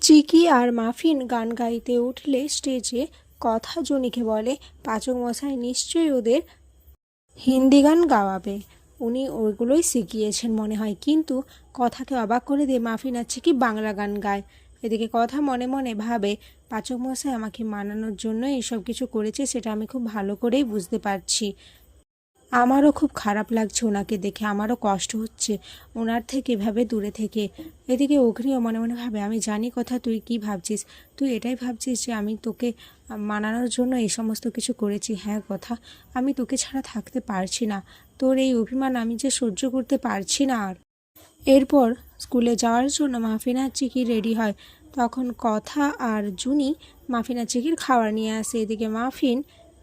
চিকি আর muffin গান গাইতে উঠলে স্টেজে কথা জনিকে বলে পাচক মশাই নিশ্চয়ই ওদের হিন্দি গান গাওয়াবে। উনি ওইগুলোই শিখিয়েছেন মনে হয়। কিন্তু কথাকে অবাক করে দিয়ে মাফিন আছে কি বাংলা গান গায়। এদিকে কথা মনে মনে ভাবে পাচক মশাই আমাকে মানানোর জন্য এইসব কিছু করেছে, সেটা আমি খুব ভালো করেই বুঝতে পারছি। আমারও খুব খারাপ লাগছে ওনাকে দেখে, আমারও কষ্ট হচ্ছে ওনার থেকে এভাবে দূরে থেকে। এদিকে অগ্নিও মনে মনে ভাবে, আমি জানি কথা, তুই কি ভাবছিস? তুই এটাই ভাবছিস যে আমি তোকে মানানোর জন্য এই সমস্ত কিছু করেছি? হ্যাঁ কথা, আমি তোকে ছাড়া থাকতে পারছি না। তোর এই অভিমান আমি যে সহ্য করতে পারছি না আর। এরপর স্কুলে যাওয়ার জন্য মাফিনা চিকি রেডি হয়। তখন কথা আর জুনি মাফিনা চিকির খাবার নিয়ে আসে। এদিকে মাফিন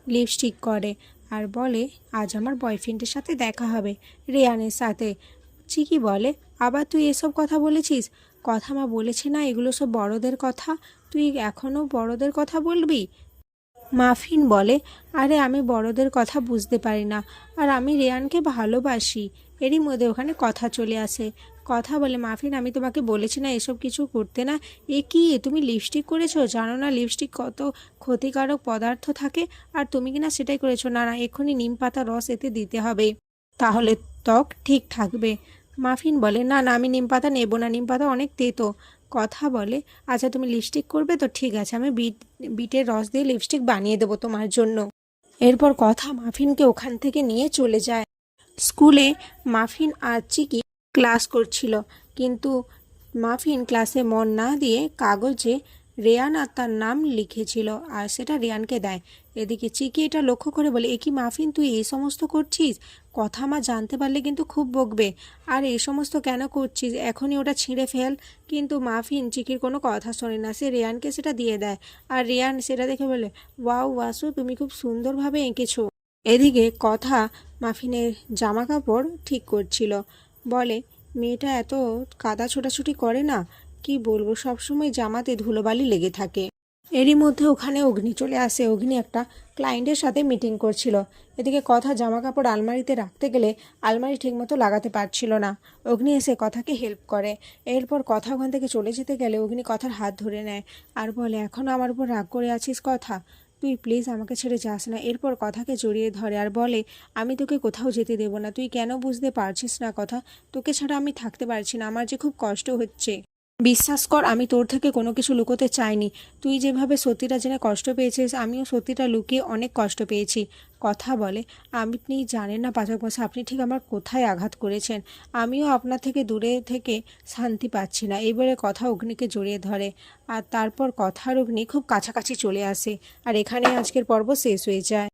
লিপস্টিক করে। আর বলে, আজ আমার বয়ফ্রেন্ডের সাথে দেখা হবে, রেয়ানের সাথে। চিকি বলে, আবার তুই এসব কথা বলেছিস? কথা মা বলেছে না এগুলো সব বড়দের কথা? তুই এখনও বড়দের কথা বলবি? মাফিন বলে, আরে, আমি বড়দের কথা বুঝতে পারি না। আর আমি রেয়ানকে ভালোবাসি। এরই মধ্যে ওখানে কথা চলে আসে। কথা বলে, মাফিন, আমি তোমাকে বলেছি না এসব কিছু করতে না। এ কি? তুমি লিপস্টিক করেছ? জানো না লিপস্টিক কত ক্ষতিকারক পদার্থ থাকে। আর তুমি কি না সেটাই করেছ? না না, এক্ষুনি নিম পাতা রস এতে দিতে হবে। তাহলে ত্বক ঠিক থাকবে। মাফিন বলে, না না, আমি নিম পাতা নেব না, নিম পাতা অনেক তেতো। কথা বলে আচ্ছা তুমি লিপস্টিক করবে তো ঠিক আছে, আমি বিট, বিটের রস দিয়ে লিপস্টিক বানিয়ে দেবো তোমার জন্য। এরপর কথা মাফিনকে ওখান থেকে নিয়ে চলে যায়। স্কুলে মাফিন আর চিকি ক্লাস করছিল, কিন্তু মাফিন ক্লাসে মন না দিয়ে কাগজে রেয়ান আর তার নাম লিখেছিল, আর সেটা রেয়ানকে দেয়। এদিকে চিকি এটা লক্ষ্য করে বলে, এ কি মাফিন, তুই এই সমস্ত করছিস? কথা মা জানতে পারলে কিন্তু খুব বকবে। আর এই সমস্ত কেন করছিস? এখনই ওটা ছিঁড়ে ফেল। কিন্তু মাফিন চিকির কোনো কথা শোনে না। সে রেয়ানকে সেটা দিয়ে দেয়, আর রেয়ান সেটা দেখে বলে, ওয়াও ওয়াসু, তুমি খুব সুন্দরভাবে এঁকেছো। এদিকে কথা মাফিনের জামা কাপড় ঠিক করছিল। বলে, মেয়েটা এত কাদা ছোটাছুটি করে না? কি বলব, সবসময় জামাতে ধুলোবালি লেগে থাকে। এরই মধ্যে ওখানে অগ্নি চলে আসে। অগ্নি একটা ক্লায়েন্টের সাথে মিটিং করছিল। এদিকে কথা জামা কাপড় আলমারিতে রাখতে গেলে আলমারি ঠিকমতো লাগাতে পারছিল না। অগ্নি এসে কথাকে হেল্প করে। এরপর কথা ওখান থেকে চলে যেতে গেলে অগ্নি কথার হাত ধরে নেয়। আর বলে এখনও আমার উপর রাগ করে আছিস কথা? তুই প্লিজ আমাকে ছেড়ে যাস না। এরপর কথাকে জড়িয়ে ধরে আর বলে, আমি তোকে কোথাও যেতে দেবো না। তুই কেন বুঝতে পারছিস না কথা? তোকে ছাড়া আমি থাকতে পারছি না। আমার যে খুব কষ্ট হচ্ছে। বিশ্বাস কর, আমি তোর থেকে কোনো কিছু লুকোতে চাইনি। তুই যেভাবে সত্যিটা জেনে কষ্ট পেয়েছিস, আমিও সত্যিটা লুকিয়ে অনেক কষ্ট পেয়েছি। কথা বলে, আপনি জানেন না পাচক মশাই, আপনি ঠিক আমার কোথায় আঘাত করেছেন? আমিও আপনার থেকে দূরে থেকে শান্তি পাচ্ছি না। এবারে কথা অগ্নিকে জড়িয়ে ধরে, আর তারপর কথার অগ্নি খুব কাছাকাছি চলে আসে, আর এখানে আজকের পর্ব শেষ হয়ে যায়।